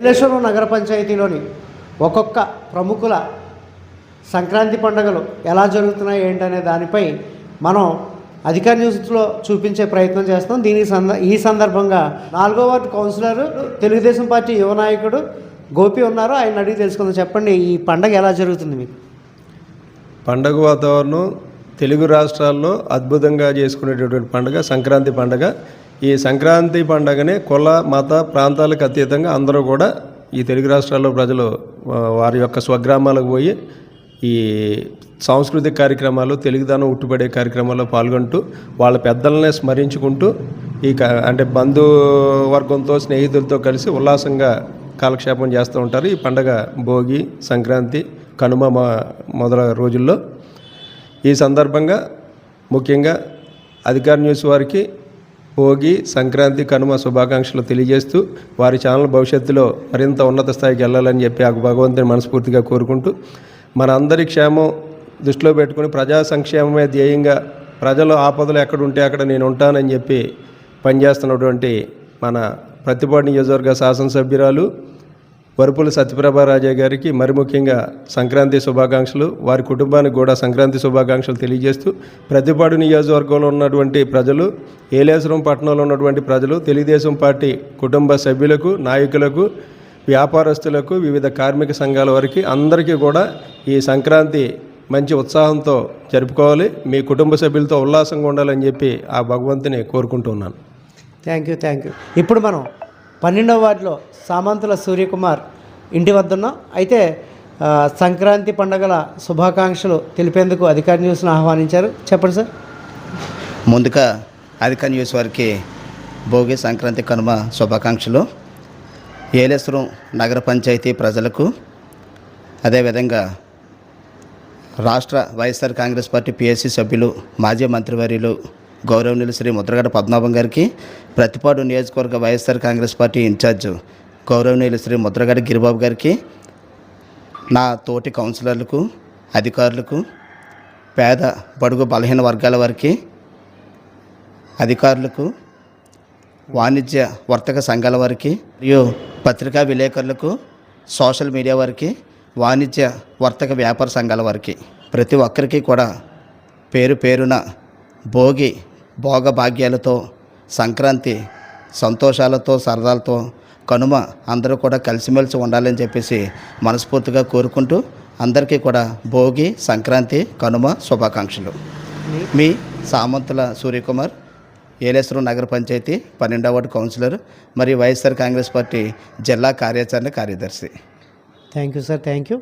విశ్లేశ్వరం నగర పంచాయతీలోని ఒక్కొక్క ప్రముఖుల సంక్రాంతి పండుగలు ఎలా జరుగుతున్నాయి ఏంటనే దానిపై మనం అధికార న్యూస్లో చూపించే ప్రయత్నం చేస్తాం. దీని సంద ఈ సందర్భంగా నాలుగో వార్డు కౌన్సిలర్ తెలుగుదేశం పార్టీ యువ నాయకుడు గోపి ఉన్నారు. ఆయన అడిగి తెలుసుకుందాం. చెప్పండి ఈ పండగ ఎలా జరుగుతుంది మీకు? పండగ వాతావరణం తెలుగు రాష్ట్రాల్లో అద్భుతంగా చేసుకునేటటువంటి పండుగ సంక్రాంతి పండుగ. ఈ సంక్రాంతి పండుగనే కుల మత ప్రాంతాలకు అతీతంగా అందరూ కూడా ఈ తెలుగు రాష్ట్రాల్లో ప్రజలు వారి యొక్క స్వగ్రామాలకు పోయి ఈ సాంస్కృతిక కార్యక్రమాలు తెలుగుదనం ఉట్టుపడే కార్యక్రమాల్లో పాల్గొంటూ వాళ్ళ పెద్దలనే స్మరించుకుంటూ ఈ క- అంటే బంధువర్గంతో స్నేహితులతో కలిసి ఉల్లాసంగా కాలక్షేపం చేస్తూ ఉంటారు. ఈ పండగ భోగి సంక్రాంతి కనుమ మొదల రోజుల్లో. ఈ సందర్భంగా ముఖ్యంగా అధికార న్యూస్ వారికి భోగి సంక్రాంతి కనుమ శుభాకాంక్షలు తెలియజేస్తూ వారి ఛానల్ భవిష్యత్తులో మరింత ఉన్నత స్థాయికి వెళ్ళాలని చెప్పి ఆ భగవంతుని మనస్ఫూర్తిగా కోరుకుంటూ మన అందరి క్షేమం దృష్టిలో పెట్టుకుని ప్రజా సంక్షేమమే ధ్యేయంగా ప్రజలు ఆపదలు ఎక్కడుంటే అక్కడ నేను ఉంటానని చెప్పి పనిచేస్తున్నటువంటి మన ప్రతిపాటి నియోజకవర్గ శాసనసభ్యురాలు వరుపుల సత్యప్రభారాజా గారికి మరి ముఖ్యంగా సంక్రాంతి శుభాకాంక్షలు. వారి కుటుంబానికి కూడా సంక్రాంతి శుభాకాంక్షలు తెలియజేస్తూ ప్రతిపాడు నియోజకవర్గంలో ఉన్నటువంటి ప్రజలు ఏలేశ్వరం పట్టణంలో ఉన్నటువంటి ప్రజలు తెలుగుదేశం పార్టీ కుటుంబ సభ్యులకు నాయకులకు వ్యాపారస్తులకు వివిధ కార్మిక సంఘాల వరకు అందరికీ కూడా ఈ సంక్రాంతి మంచి ఉత్సాహంతో జరుపుకోవాలి. మీ కుటుంబ సభ్యులతో ఉల్లాసంగా ఉండాలని చెప్పి ఆ భగవంతుని కోరుకుంటున్నాను థ్యాంక్ యూ థ్యాంక్ యూ. ఇప్పుడు మనం పన్నెండవ వార్డులో సామంతుల సూర్యకుమార్ ఇంటి వద్ద ఉన్నాం అయితే సంక్రాంతి పండుగల శుభాకాంక్షలు తెలిపేందుకు అధికార న్యూస్ను ఆహ్వానించారు. చెప్పండి సార్. ముందుగా అధికార న్యూస్ వారికి భోగి సంక్రాంతి కనుమ శుభాకాంక్షలు. ఏలేశ్వరం నగర పంచాయతీ ప్రజలకు అదేవిధంగా రాష్ట్ర వైఎస్ఆర్ కాంగ్రెస్ పార్టీ పిఎస్సి సభ్యులు మాజీ మంత్రివర్యులు గౌరవనీయులు శ్రీ ముద్రగడ పద్మనాభం గారికి ప్రతిపాడు నియోజకవర్గ వైఎస్ఆర్ కాంగ్రెస్ పార్టీ ఇన్ఛార్జ్ గౌరవనీయులు శ్రీ ముద్రగడ గిరిబాబు గారికి నా తోటి కౌన్సిలర్లకు అధికారులకు పేద బడుగు బలహీన వర్గాల వారికి అధికారులకు వాణిజ్య వర్తక సంఘాల వారికి మరియు పత్రికా విలేకరులకు సోషల్ మీడియా వారికి వాణిజ్య వర్తక వ్యాపార సంఘాల వారికి ప్రతి ఒక్కరికి కూడా పేరు పేరున భోగి భోగభాగ్యాలతో సంక్రాంతి సంతోషాలతో సరదాలతో కనుమ అందరూ కూడా కలిసిమెలిసి ఉండాలని చెప్పేసి మనస్ఫూర్తిగా కోరుకుంటూ అందరికీ కూడా భోగి సంక్రాంతి కనుమ శుభాకాంక్షలు. మీ సామంతుల సూర్యకుమార్ ఏలేశ్వరం నగర పంచాయతీ పన్నెండవ వార్డు కౌన్సిలర్ మరియు వైఎస్ఆర్ కాంగ్రెస్ పార్టీ జిల్లా కార్యాచరణ కార్యదర్శి. Thank you sir thank you